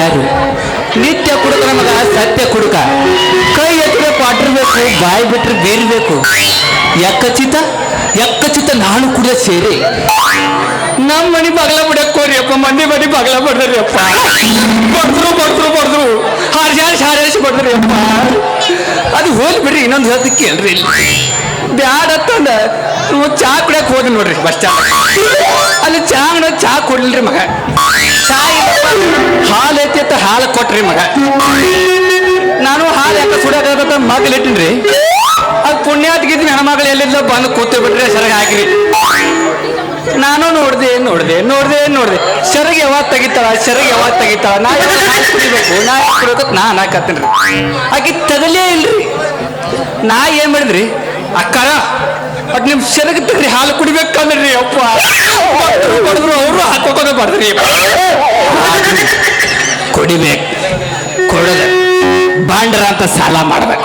ಯಾರು? ನಿತ್ಯ ಕುಡುಕ ನಮಗ, ಸತ್ಯ ಕುಡುಕ. ಕೈ ಎತ್ತಿದ್ರೆ ಪಾಟಿರ್ಬೇಕು ಬಾಯಿ ಬಿಟ್ರೆ ಬೀರ್ಬೇಕು ಯಕ್ಕಚಿತ ಯಕ್ಕಚಿತ ನಾನು ಕೂಡ ಸೇರಿ. ನಮ್ಮ ಮನೆ ಬಗಲ ಬಿಡಕ್ಕೋರಿಯಪ್ಪ ಮಂದಿ ಮನೆ ಬಗಲ ಬಡ್ದ್ರಿಯಪ್ಪ ಬಡ್ದ್ರು ಬಡ್ದ್ರು ಬಡ್ದ್ರು ಹಾರಿಸಿ ಹಾರಿಸಿ ಬಡ್ದ್ರಿಯಪ್ಪ ಅದು ಹೋಲ್ ಬಿಡ್ರಿ, ಇನ್ನೊಂದು ಹೇಳ್ತಿ ಕೇಳ್ರಿ ಬ್ಯಾಡ ಅಂತಂದ ಚಾ ಕುಡಿಯಕ್ಕೆ ಹೋದ್ರಿ ನೋಡ್ರಿ, ಬಸ್ ಚಾ ಅಲ್ಲಿ ಚಾ ಚಾ ಕುಡ್ಲಿಲ್ರಿ ಮಗ. ಚಾ ಹಾಲು ಕೊಟ್ರಿ ಮಗ. ನಾನು ಹಾಲು ಯಾಕೆ ಸುಡಕತ್ತ ಮಗಲ್ ಇಟ್ಟಿನ್ರಿ. ಅದು ಪುಣ್ಯಾತ್ಗಿದ್ ಹೆಣ್ಮಗಳು ಎಲ್ಲಿದ್ದ ಬಂದು ಕೂತು ಬಿಟ್ರೆ ಸರಗ ಹಾಕಿರಿ. ನಾನು ನೋಡ್ದೆ ನೋಡ್ದೆ ನೋಡ್ದೆ ನೋಡ್ದೆ. ಸೆರಗ್ ಯಾವಾಗ ತೆಗಿತಾಳ, ಸೆರಗ್ ಯಾವಾಗ ತೆಗಿತಾಳ? ನಾ ಕುಡಿಬೇಕು? ನಾ ಕುಡಿಬೇಕು? ನಾ ಅನ್ನಾಕತ್ತೀನ್ರಿ ಆಕಿ ತಗಲೇ ಇಲ್ರಿ. ನಾ ಏನ್ ಮಾಡಿದ್ರಿ? ಅಕ್ಕಾರ ಅದ್ ನಿಮ್ ಸೆರಗ್ ತೆಗ್ರಿ ಹಾಲು ಕುಡಿಬೇಕಂದ್ರಿ, ಅಪ್ಪ. ಅವರು ಹಾಕೋಕೋದ ಕುಡಿಬೇಕು ಕೊಡದ ಬಾಂಡ್ರ ಅಂತ ಸಾಲ ಮಾಡ್ಬೇಕು.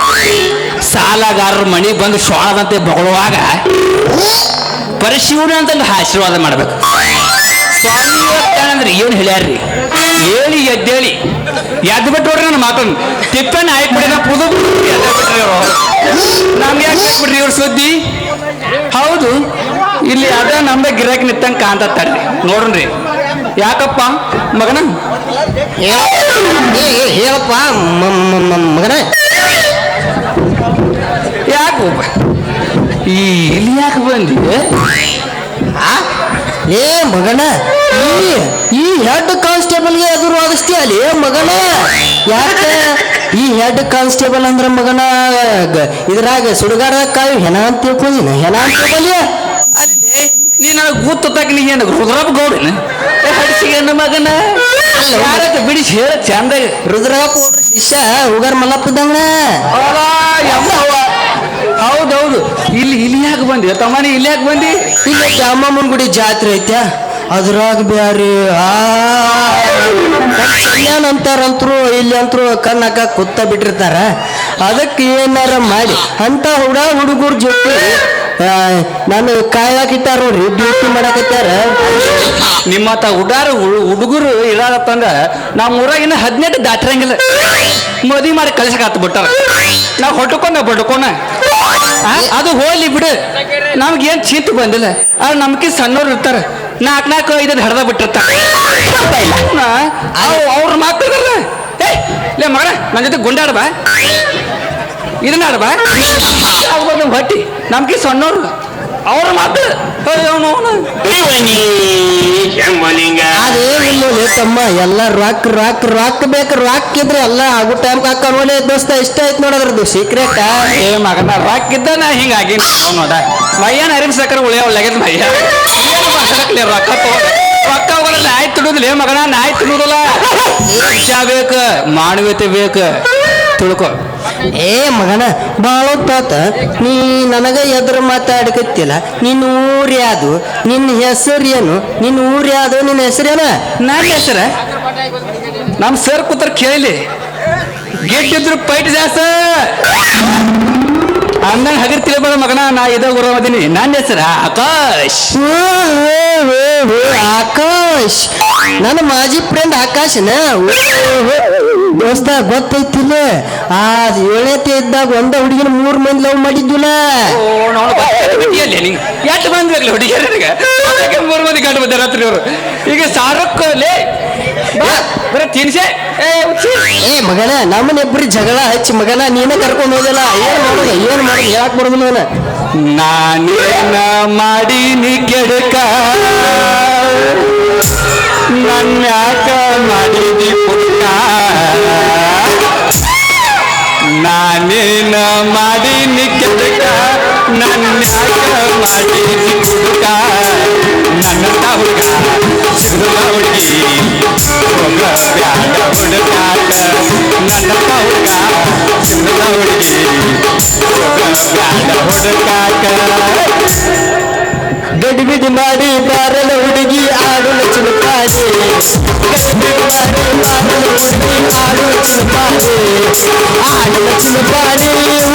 ಸಾಲಗಾರರು ಮನೆಗೆ ಬಂದು ಶೋಳದಂತೆ ಬಗಳುವಾಗ ಪರಶಿವನ ಅಂತ ಆಶೀರ್ವಾದ ಮಾಡ್ಬೇಕು. ಸ್ವಾಮಿ ಅಂದ್ರೆ ಏನು ಹೇಳ್ಯಾರ್ರಿ? ಹೇಳಿ ಎದ್ದೇಳಿ. ಎದ್ದು ಬಿಟ್ಟು ನೋಡ್ರಿ ನನ್ನ ಮಾತನ್ನು. ತಿಪ್ಪನ ನಾ ಪುದು ನಮ್ಗೆ ಯಾಕೆ ಬಿಡ್ರಿ ಇವ್ರ ಸುದ್ದಿ? ಹೌದು, ಇಲ್ಲಿ ಅದ ನಮ್ದ ಗಿರಾಕಿ ಕಾಂತ ಕಾಣ್ತತ್ತಾರ್ರಿ ನೋಡ್ರಿ. ಯಾಕಪ್ಪ? ಮಗನ? ಹೇಳಪ್ಪ. ಮಗನ. ಯಾಕೆ? ಈ ಇಲ್ಲಿ ಯಾಕೆ ಬಂದಿದೆ? ಆ? ಏ ಮಗನ ಈ ಹೆಡ್ ಕಾನ್ಸ್ಟೇಬಲ್ಗೆ ಎದುರು ವಾದಿಸ್ತೀಯ ಅಲ್ಲಿ ಮಗನ ಯಾಕೆ? ಈ ಹೆಡ್ ಕಾನ್ಸ್ಟೇಬಲ್ ಅಂದ್ರ ಮಗನ ಇದ್ರಾಗ ಸುಡುಗಾರ ಕಾಯಿ ಹೆಣ ಅಂತ ತಿಳ್ಕೊಂಡಿನ? ಹೆಣ ಅಂತ ತಿಳ್ಕೊಳ್ಳಿ ಅಲ್ಲಿ ನೀ ನನಗೆ ಗೊತ್ತಾಗ ನೀ ಏನು ರುದ್ರಪ್ಪ ಗೌಡನ? ಹಡಿಸಿಗೆ ಹೆಣ್ಣು ಮಗನ ಯಾರತ್ತ ಬಿಡಿಸಿ ಹೇಳ ಚಂದಾಗ. ರುದ್ರಪ್ಪ ಶಿಷ್ಯ ಹುಗಾರ್ ಮಲ್ಲಪ್ಪ ಇದ್ದಂಗ ಹೌದೌದು. ಇಲ್ಲಿ ಇಲ್ಲಿ ಯಾಕೆ ಬಂದಿ? ತಮ್ಮನೆ ಇಲ್ಲಿ ಯಾಕೆ ಬಂದಿ? ಇಲ್ಲಿ ದ್ಯಾಮಮ್ಮನ ಗುಡಿ ಜಾತ್ರೆ ಐತ್ಯಾ ಅದ್ರಾಗ ಬ್ಯಾರಿ ಆ. ಕಲ್ಯಾಣ ಅಂತಾರಂತರು ಇಲ್ಲಿ ಅಂತರು ಕನ್ನಕ ಕುತ್ತ ಬಿಟ್ಟಿರ್ತಾರ. ಅದಕ್ಕೆ ಏನಾರ ಮಾಡಿ. ಅಂತ ಹುಡ ಹುಡುಗರ ಜೊತೆ ನಾನು ಕಾಯಾಕಿಟ್ಟಾರ ನೋಡ್ರಿ ಡ್ಯೂಟಿ ಮಾಡಕತ್ತಾರ. ನಿಮ್ಮತ್ತ ಹುಡಾರ ಹುಡುಗರು ಇರಾರತ್ತಂದ್ರ ನಮ್ಮ ಊರಾಗಿನ ಹದಿನೆಂಟು ದಾಟ್ರಂಗಿಲ್ಲ. ಮದಿ ಮಾಡಿ ಕಳ್ಸಕ್ ಬಿಟ್ಟಾರ. ನಾವು ಹೊಟ್ಟುಕೊಂಡ ಬಡ್ಕೋಣ ಆ, ಅದು ಹೋಲಿ ಬಿಡು. ನಮ್ಗೆ ಏನ್ ಚೀತ್ ಬಂದಿಲ್ಲ. ಆದ್ರೆ ನಮ್ಗೆ ಸಣ್ಣವ್ರು ಇರ್ತಾರ. ನಾಲ್ಕು ನಾಲ್ಕು ಐದು ಹಡ್ದ ಬಿಟ್ಟಿರ್ತಾರ. ಅವ್ರ ಮಾತಾಡಲ್ಲ ಏ ಲೇ ಮಗನ ನನ್ನ ಜೊತೆ ಗುಂಡಾಡ ಬಾ. ಇದನ್ನ ಆಡ ಬಾ. ಆಗ್ಬೋದು ಹೊಟ್ಟಿ. ನಮ್ಗೆ ಸಣ್ಣವ್ರು. ಅವ್ರ ಮಾತು. ಅವನು ಅದೇನಿಲ್ಲ ತಮ್ಮ ಎಲ್ಲ ರಾಕ್ ರಾಕ್ ರಾಕ್ ಬೇಕು ರಾಕ್ ಇದ್ರೆ ಎಲ್ಲ ಆಗೋ ಟೈಮ್ ಹಾಕ ನೋಡೇ ದೋಸ್ತ ಇಷ್ಟ ಆಯ್ತು ನೋಡೋದ್ರದ್ದು ಸೀಕ್ರೆಟ್ ಏ ಮಗನ ರಾಕ್ ಇದ್ದ ನಾ ಹಿಂಗಾಗಿ ನೋಡ ಮಯ್ಯನ ಅರಿಮ್ ಸಕ್ಕರ ಉಳಿಯ ಲಗದ್ ಮಯ್ಯ ಏನು ಮಾತಾಡಕ್ಲೆ ರೊಕ್ಕ ತಗೋ? ರೊಕ್ಕ ಹೋಗಲ್ಲ ಆಯ್ತು ತಿಡುದಿಲ್ಲ ಏ ಮಗನ ನಾ ಆಯ್ತು ವಿಷ ಬೇಕು ಮಾನವೀಯತೆ ಬೇಕು. ತಿಳ್ಕೊ. ಏ ಮಗನ ಬಾಳ ತಾತ ನೀ ನನಗ ಎದುರು ಮಾತಾಡ್ಕತ್ತಿಲ್ಲ. ನಿನ್ನ ಊರ್ ಯಾವುದು ನಿನ್ನ ಹೆಸರು ಏನು? ನಿನ್ನ ಊರ್ ಯಾವುದು ನಿನ್ನ ಹೆಸರೇನ ನನ್ನ ಹೆಸರ? ನಮ್ಮ ಸರ್ ಕೂತ್ರ ಕೇಳಿ. ಗೆಟ್ಟಿದ್ರು ಪೈಟ್ ಜಾಸ್ತ. ಅಂದಂಗ ಹಗರ್ ತಿಳಿಬೇಡ ಮಗನ ನಾ ಇದ ಊರಮದೀನಿ ನನ್ನ ಹೆಸರ ಆಕಾಶ್. ಆಕಾಶ್. ನನ್ನ ಮಾಜಿ ಫ್ರೆಂಡ್ ಆಕಾಶನ. ದೋಸ್ತ ಗೊತ್ತೈತಿಲ್ಲ? ಆ ಏಳೈತೆ ಇದ್ದಾಗ ಒಂದ ಹುಡುಗಿನ ಮೂರ್ ಮಂದಿ ಲವ್ ಮಾಡಿದ್ವಿಲ್ಲ? ಎಷ್ಟು ಬಂದ್ರಲ್ಲ ಹುಡುಗಿಯರಿಗೆ ಮೂರು ಮಂದಿ ಗಂಟು ಬಂದ ರಾತ್ರಿ ಅವರು ಈಗ ಸಾರಕ್ಕೆ ಲೇ ಬರ ತಿನ್ಸೆ. ಏ ಮಗನ ನಮ್ಮನ್ನ ಇಬ್ರು ಜಗಳ ಹಚ್ಚಿ ಮಗನ ನೀನೇ ಕರ್ಕೊಂಡು ಹೋದಲ್ಲ? ಏನ್ ಮಾಡೋದು ಏನ್ ಮಾಡೋದು ಹೇಳಕ್ ಬರೋದಿಲ್ಲ ನಾನೇನ ಮಾಡೀನಿ ಕೆಡಕ? ನನ್ನ ನಾನೇನ ಮಾಡೀನಿ ಕೆಡಕ ನನ್ನ ಯಾಕ ಮಾಡಿದಿ ಪುಟ್ಟ ನನ್ನ ಹುಡುಗ ಸಿಗುದ ಹುಡುಗಿ ಹೋಗ ಬ್ಯಾಡ ಹುಡುಗಾಟ. ನನ್ನ ಹುಡುಗ ಸಿಗುದ ಹುಡುಗಿ ಗಡಿ ಬಿಡಿ ಮಾಡಿ ಬಾರಲ ಹುಡುಗಿ ಆಡುಲ ಚಿಲುಕಾದೆ ಗಡಿ ಬಿಡಿ ಮಾಡಿ ಬಾರಲ I'm in the body. I'm in the body.